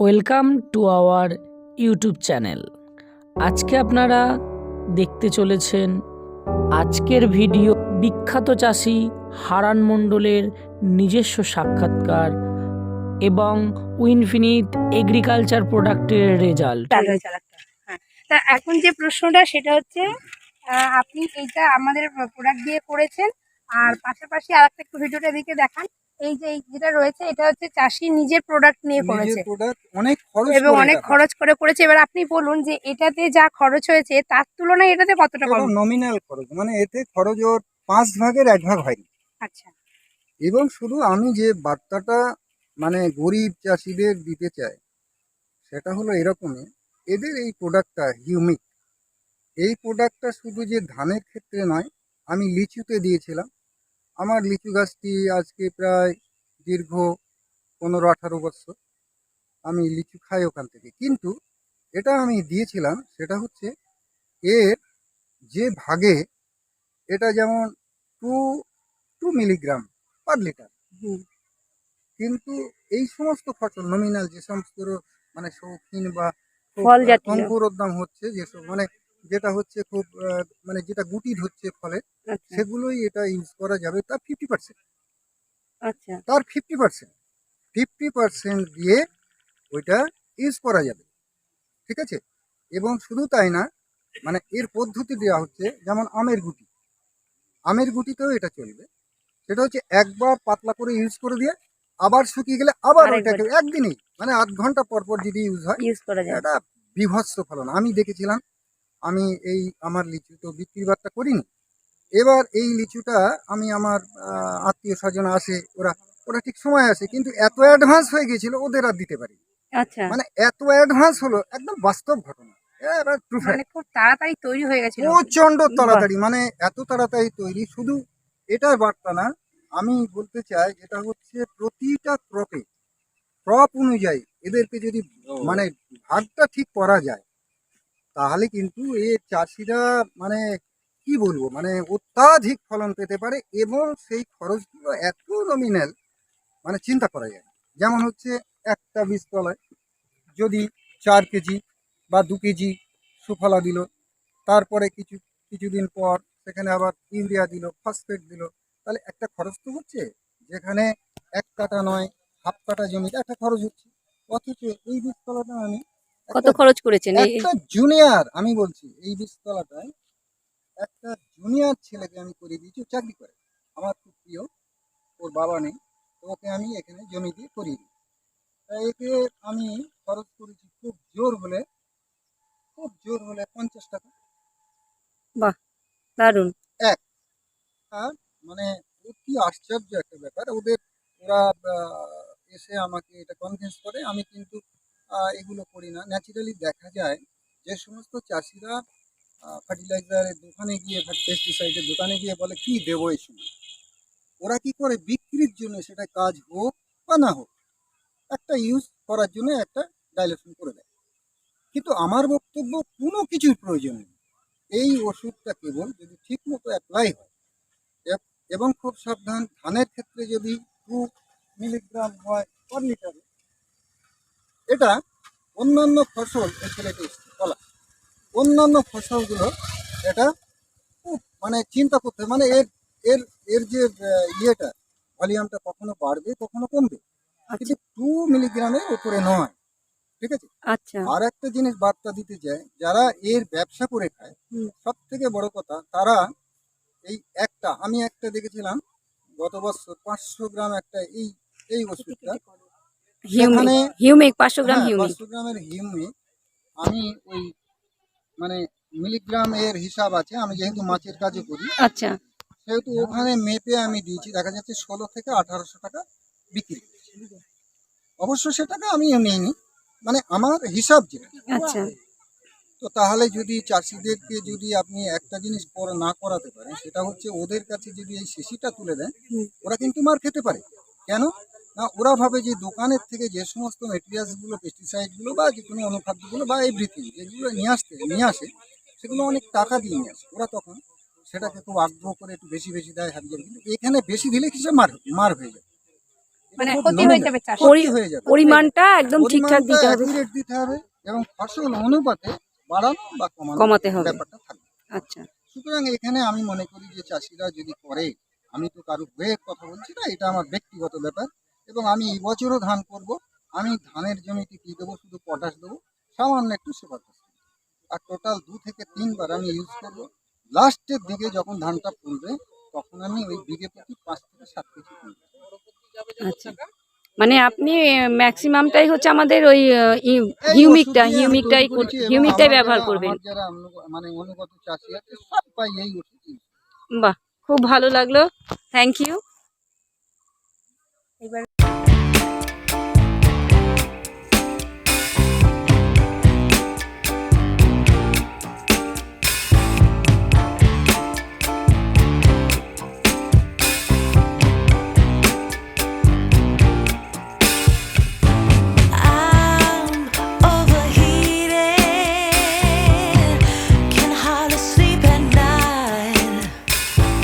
Welcome to our YouTube channel আজকে আপনারা দেখতে চলেছেন আজকের ভিডিও বিখ্যাত চাষি হারান মণ্ডলের নিজস্ব সাক্ষাৎকার এবং উইনফিনিট এগ্রিকালচার প্রোডাক্টের রেজাল্ট তা এখন যে প্রশ্নটা, সেটা হচ্ছে আপনি এইটা আমাদের প্রোডাক্ট দিয়ে করেছেন, আর পাশাপাশি আর একটা ভিডিওটা দিকে দেখান। এই যে যেটা রয়েছে এটা হচ্ছে চাষি নিজের প্রোডাক্ট নিয়ে করেছে। অনেক খরচ এবং অনেক খরচ করে করেছে। এবার আপনি বলুন যে এটাতে যা খরচ হয়েছে তার তুলনায় এটাতে কতটা এটা নমিনাল খরচ মানে এতে খরচ ওর পাঁচ ভাগের এক ভাগ হয়নি। আচ্ছা। এবং শুধু আমি যে বার্তাটা মানে গরিব চাষিদের দিতে চাই সেটা হলো এরকমই এদের এই প্রোডাক্টটা হিউমিক এই প্রোডাক্টটা শুধু যে ধানের ক্ষেত্রে নয় আমি লিচুতে দিয়েছিলাম। আমার লিচু গাছটি আজকে প্রায় দীর্ঘ পনেরো আঠারো বছর। আমি লিচু খাই ওখান থেকে। কিন্তু এটা আমি দিয়েছিলাম সেটা হচ্ছে এর যে ভাগে এটা যেমন two two milligram per litre. কিন্তু এই সমস্ত ফসল নমিনাল যে সমস্ত মানে শৌখিন বা। অঙ্কুরোদ্দাম হচ্ছে যেসব মানে যেটা হচ্ছে খুব মানে যেটা গুটি ধরছে ফলে আচ্ছা। সেগুলোই এটা ইউজ করা যাবে। তার ফিফটি পার্সেন্ট আচ্ছা। তার ফিফটি পার্সেন্ট ফিফটি পার্সেন্ট দিয়ে ওইটা ইউজ করা যাবে। ঠিক আছে? এবং শুধু তাই না মানে এর পদ্ধতি দেওয়া হচ্ছে যেমন আমের গুটি। আমের গুটিতেও এটা চলবে। সেটা হচ্ছে একবার পাতলা করে ইউজ করে দিয়ে আবার শুকিয়ে গেলে আবার। ওইটাকে একদিনেই মানে আধ ঘণ্টা পর পর যদি ইউজ হয় ইউজ করা যায়। এটা বিভৎস ফলন। আমি দেখেছিলাম আমি এই আমার লিচু তো বিক্রি বার্তা করিনি। এবার এই লিচুটা আমি আমার আত্মীয় স্বজন আসে ওরা ওরা ঠিক সময় আসে কিন্তু এত অ্যাডভান্স হয়ে গেছিল ওদের আর দিতে পারি আচ্ছা। মানে এত অ্যাডভান্স হলো একদম বাস্তব ঘটনা। মানে খুব তাড়াতাড়ি তৈরি হয়ে প্রচণ্ড তাড়াতাড়ি মানে এত তাড়াতাড়ি তৈরি শুধু এটার বার্তা না আমি বলতে চাই এটা হচ্ছে প্রতিটা ক্রপে ক্রপ অনুযায়ী এদেরকে যদি মানে ভাগটা ঠিক করা যায় তাহলে কিন্তু এ চাষিরা মানে কি বলব? মানে অত্যাধিক ফলন পেতে পারে এবং সেই খরচগুলো এত নমিনাল মানে চিন্তা করা যায় যেমন হচ্ছে একটা বীজতলায় যদি চার কেজি বা দু কেজি সুফলা দিল, তারপরে কিছু, কিছুদিন পর সেখানে আবার ইউরিয়া দিল ফসফেট দিল, তাহলে একটা খরচ তো হচ্ছে। যেখানে এক কাটা নয়, হাফ কাটা জমিতে একটা খরচ হচ্ছে। অথচ এই বীজতলাটা আমি কত খরচ করেছেন? একটা জুনিয়র আমি বলছি এই বীজতলাটায় একটা জুনিয়র ছেলেকে আমি করে দিয়েছি চাকরি করে। আমার খুব প্রিয় ওর বাবা নেই ওকে আমি এখানে জমি দিয়ে করিয়ে দিই। তা একে আমি খরচ করেছি খুব জোর হলে খুব জোর হলে পঞ্চাশ টাকা। দারুণ আর মানে অতি আশ্চর্য একটা ব্যাপার ওদের ওরা এসে আমাকে এটা কনভিন্স করে আমি কিন্তু এগুলো করি না। ন্যাচারালি দেখা যায় যে সমস্ত চাষিরা ফার্টিলাইজারের দোকানে গিয়ে পেস্টিসাইডের দোকানে গিয়ে বলে, কি দেবো এই সময়? ওরা কি করে বিক্রির জন্য সেটা কাজ হোক বা না হোক, একটা ইউজ করার জন্য একটা ডাইলেশন করে দেয়। কিন্তু আমার বক্তব্য, কোনো কিছুর প্রয়োজন নেই। এই ওষুধটা কেবল যদি ঠিক মতো অ্যাপ্লাই হয়, এবং খুব সাবধান, ধানের ক্ষেত্রে যদি টু মিলিগ্রাম হয় পার লিটারে এটা অন্যান্য ফসল ছেলেটি বলা অন্যান্য ফসলগুলো এটা খুব মানে চিন্তা করতে। মানে এর এর এর যে ইয়েটা ভলিউমটা কখনো বাড়বে কখনো কমবে। কিন্তু টু মিলিগ্রামের উপরে নয়। ঠিক আছে? আচ্ছা। আর একটা জিনিস বার্তা দিতে চাই যারা এর ব্যবসা করে খায় সব থেকে বড় কথা তারা এই একটা আমি একটা দেখেছিলাম গত বছর পাঁচশো গ্রাম একটা এই এই ওষুধটা হিউমিক পাঁচশো গ্রাম হ্যাঁ, হিউমিক পাঁচশো গ্রামের আমি ওই মানে মিলিগ্রাম এর হিসাব আছে আমি যেহেতু মাছের কাজে করি। আচ্ছা। সেহেতু ওখানে মেপে আমি দিয়েছি দেখা যাচ্ছে ষোলো থেকে আঠারোশো টাকা বিক্রি। অবশ্য সেটাকে আমি নিইনি মানে আমার হিসাব যেটা। আচ্ছা। তো তাহলে যদি চাষিদেরকে যদি আপনি একটা জিনিস না করাতে পারেন সেটা হচ্ছে ওদের কাছে যদি এই শিশিটা তুলে দেন ওরা কিন্তু মার খেতে পারে। কেন? ওরা ভাবে যে দোকানের থেকে যে সমস্ত মেটেরিয়ালসগুলো পেস্টিসাইডগুলো বা যে কোনো অনুখাদ্যগুলো বা এভরিথিং যেগুলো নিয়ে আসতে নিয়ে আসে সেগুলো অনেক টাকা দিয়ে নিয়ে আসে। ওরা তখন সেটাকে খুব আগ্রহ করে একটু বেশি বেশি দেয় হাবি যাবে কিন্তু এখানে বেশি দিলে কিছু মার মার হয়ে যায়? মানে হয়ে যাবে পরিমাণটা একদম ঠিকঠাক দিতে হবে। দিতে হবে এবং ফসল অনুপাতে বাড়ানো বা কমানো কমাতে হবে। ব্যাপারটা থাকবে। আচ্ছা। সুতরাং এখানে আমি মনে করি যে চাষিরা যদি করে আমি তো কারও হয়ে কথা বলছি না এটা আমার ব্যক্তিগত ব্যাপার। এবং আমি এই বছরও ধান করব। আমি ধানের জমিতে কি দেবো? শুধু পটাশ দেবো। সামান্য একটু ফসফেট। আর টোটাল দু থেকে তিনবার আমি ইউজ করব। লাস্টের দিকে যখন ধানটা ফুলবে তখন আমি ওই বিঘে প্রতি পাঁচ থেকে সাত কেজি আচ্ছা। মানে আপনি ম্যাক্সিমামটাই হচ্ছে আমাদের ওই এই হিউমিকটা হিউমিকটাই হিউমিকটাই ব্যবহার করবেন। যারা মানে অনুগত চাষি আছে এই ওষুধ use করে। বাহ খুব ভালো লাগল। Thank you Aí.